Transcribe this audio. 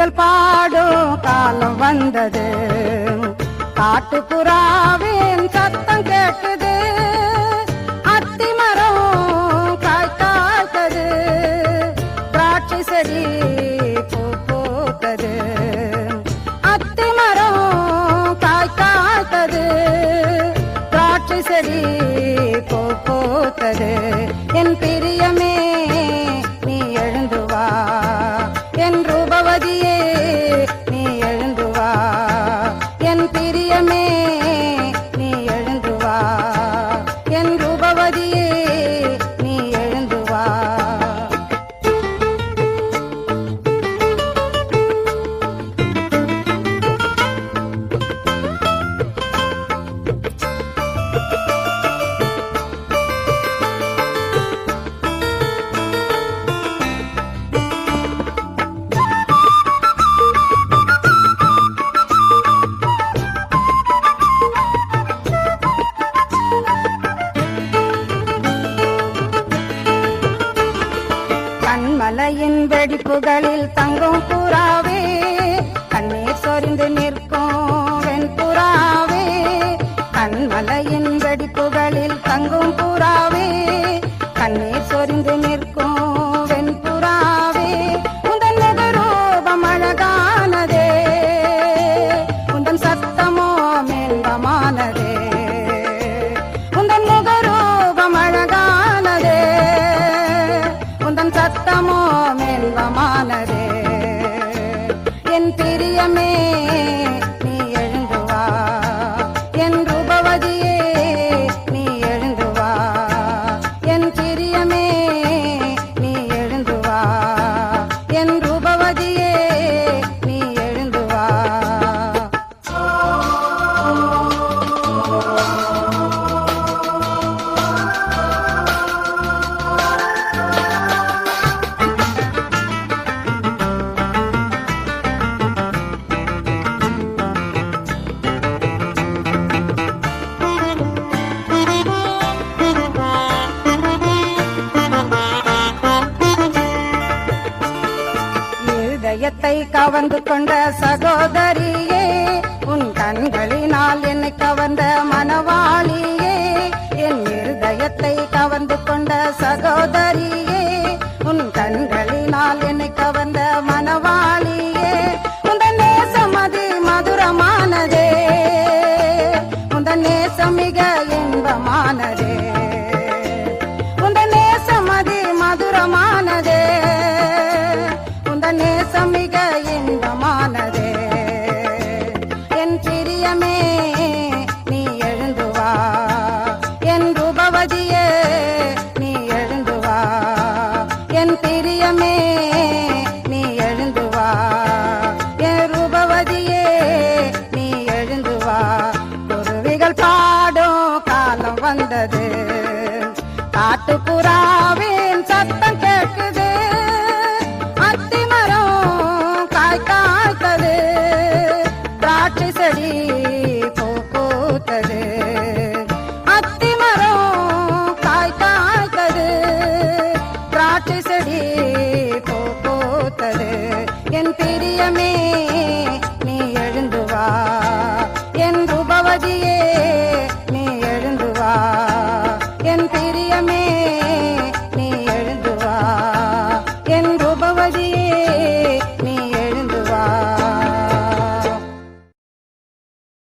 குருவிகள் பாடும் காலம் வந்தது. காட்டுப்புறாவின் சத்தம் கேட்டது. அத்திமரம் காய் காய்த்தது. திராட்சை செடி பூ பூத்தது. அத்திமரம் காய் காய்த்தது. திராட்சை செடி பூ பூத்தது. என் பிரியமே நீ எழுந்துவா என் ரூபவதியே கண்மலையின் வெடிப்புகளில் தங்கும் புறாவே கண்ணீர் சொரிந்து நிற்கும் வெண்புறாவே கண்மலையின் வெடிப்புகளில் தங்கும் பிரியமே நீ எழுந்துவா. என் ரூபவதியே நீ எழுந்து என் பிரியமே இதயத்தை கவர்ந்து கொண்ட சகோதரியே உன் கண்களினால் என்னை கவர்ந்த மனவாளியே என் இருதயத்தை கவர்ந்து கொண்ட சகோ நேசமே நீ எழுந்துவா. என் உபவதியே நீ எழுந்துவா. என் பிரியமே நீ எழுந்துவா. என் உபவதியே நீ எழுந்துவா. குருவிகள் பாடும் காலம் வந்தது. காட்டுப்புற